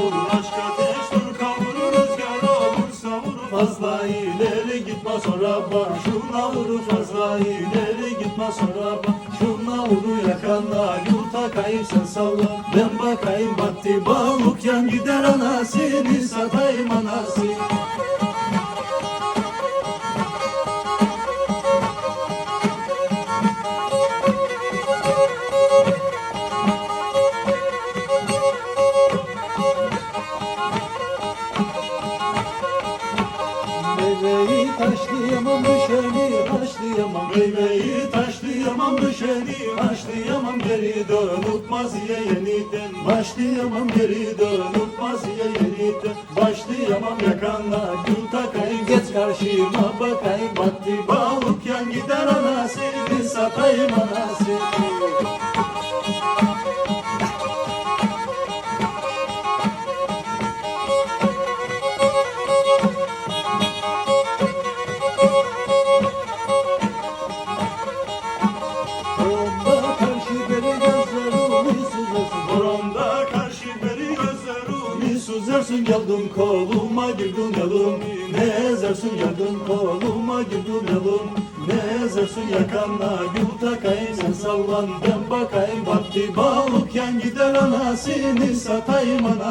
vurur Aşk ateştir kavurur rüzgar olur savurur Fazla ileri gitme sonra bak. Şuna vurur fazla ileri gitme sonra bak. Şuna vurur yakanda yurta kayıp sen salla. Ben bakayım battı balık yan gider anasını satayım Meyveyi taşlayamam düşeni haşlayamam Meyveyi taşlayamam düşeni haşlayamam Geri dönüp maziye yeniden Başlayamam geri dönüp maziye yeniden Başlayamam yakanda gül takayım. Geç karşıma bakayım. Battı balık yan gider anasını satayım anasını gözlerimi süzersin Geldim koluma girdin yalım. Ne ezersin geldin koluma girdin yalım. Ne ezersin yakanla gül takayım Sen sallan. Ben bakayım Battı balık yan gider anasını satayım ana